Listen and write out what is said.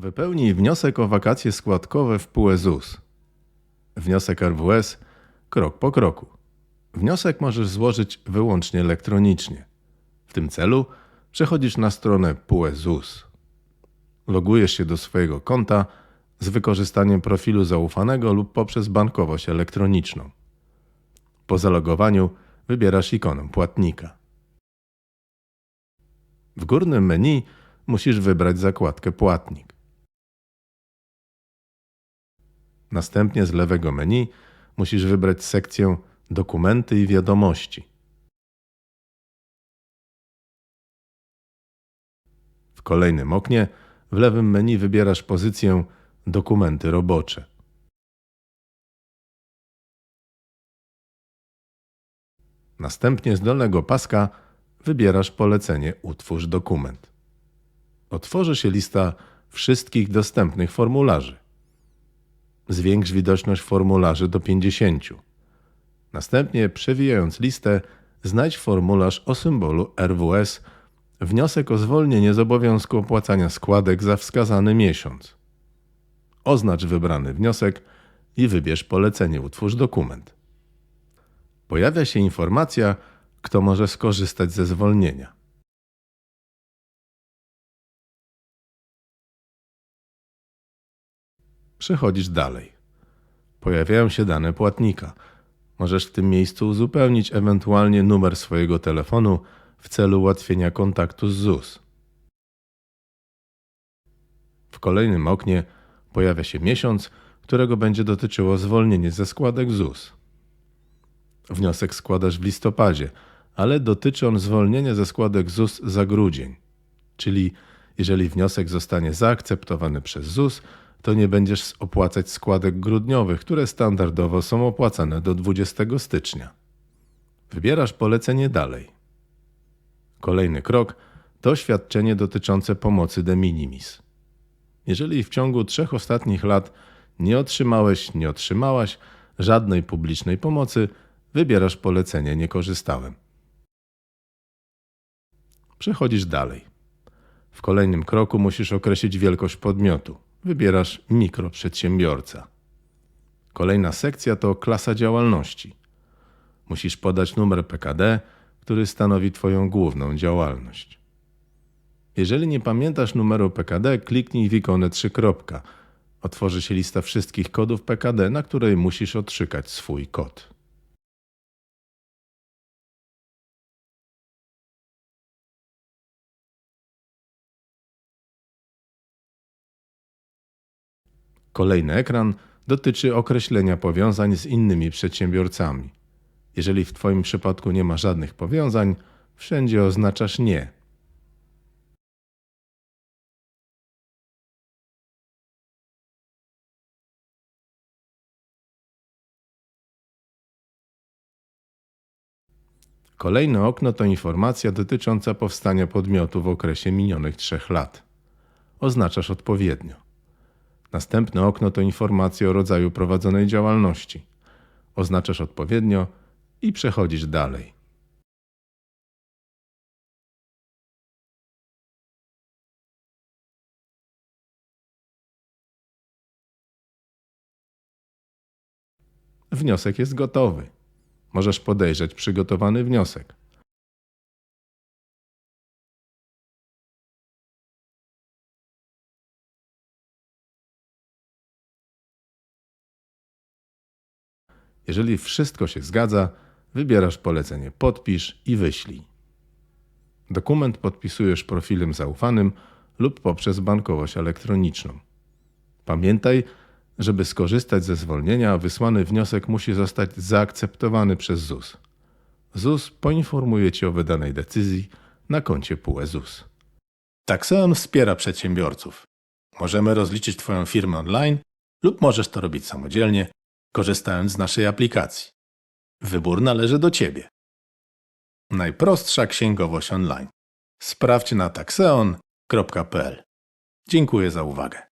Wypełnij wniosek o wakacje składkowe w PUE ZUS. Wniosek RWS krok po kroku. Wniosek możesz złożyć wyłącznie elektronicznie. W tym celu przechodzisz na stronę PUE ZUS. Logujesz się do swojego konta z wykorzystaniem profilu zaufanego lub poprzez bankowość elektroniczną. Po zalogowaniu wybierasz ikonę płatnika. W górnym menu musisz wybrać zakładkę Płatnik. Następnie z lewego menu musisz wybrać sekcję Dokumenty i wiadomości. W kolejnym oknie w lewym menu wybierasz pozycję Dokumenty robocze. Następnie z dolnego paska wybierasz polecenie Utwórz dokument. Otworzy się lista wszystkich dostępnych formularzy. Zwiększ widoczność formularzy do 50. Następnie, przewijając listę, znajdź formularz o symbolu RWS Wniosek o zwolnienie z obowiązku opłacania składek za wskazany miesiąc. Oznacz wybrany wniosek i wybierz polecenie Utwórz dokument. Pojawia się informacja, kto może skorzystać ze zwolnienia. Przechodzisz dalej. Pojawiają się dane płatnika. Możesz w tym miejscu uzupełnić ewentualnie numer swojego telefonu w celu ułatwienia kontaktu z ZUS. W kolejnym oknie pojawia się miesiąc, którego będzie dotyczyło zwolnienie ze składek ZUS. Wniosek składasz w listopadzie, ale dotyczy on zwolnienia ze składek ZUS za grudzień. Czyli jeżeli wniosek zostanie zaakceptowany przez ZUS, to nie będziesz opłacać składek grudniowych, które standardowo są opłacane do 20 stycznia. Wybierasz polecenie dalej. Kolejny krok to świadczenie dotyczące pomocy de minimis. Jeżeli w ciągu trzech ostatnich lat nie otrzymałeś, nie otrzymałaś żadnej publicznej pomocy, wybierasz polecenie nie korzystałem. Przechodzisz dalej. W kolejnym kroku musisz określić wielkość podmiotu. Wybierasz mikroprzedsiębiorca. Kolejna sekcja to klasa działalności. Musisz podać numer PKD, który stanowi Twoją główną działalność. Jeżeli nie pamiętasz numeru PKD, kliknij w ikonę 3 kropka. Otworzy się lista wszystkich kodów PKD, na której musisz odszukać swój kod. Kolejny ekran dotyczy określenia powiązań z innymi przedsiębiorcami. Jeżeli w Twoim przypadku nie ma żadnych powiązań, wszędzie oznaczasz nie. Kolejne okno to informacja dotycząca powstania podmiotu w okresie minionych trzech lat. Oznaczasz odpowiednio. Następne okno to informacja o rodzaju prowadzonej działalności. Oznaczasz odpowiednio i przechodzisz dalej. Wniosek jest gotowy. Możesz podejrzeć przygotowany wniosek. Jeżeli wszystko się zgadza, wybierasz polecenie Podpisz i wyślij. Dokument podpisujesz profilem zaufanym lub poprzez bankowość elektroniczną. Pamiętaj, żeby skorzystać ze zwolnienia, wysłany wniosek musi zostać zaakceptowany przez ZUS. ZUS poinformuje Cię o wydanej decyzji na koncie PUE ZUS. Taxeon wspiera przedsiębiorców. Możemy rozliczyć Twoją firmę online lub możesz to robić samodzielnie, korzystając z naszej aplikacji. Wybór należy do Ciebie. Najprostsza księgowość online. Sprawdź na taxeon.pl. Dziękuję za uwagę.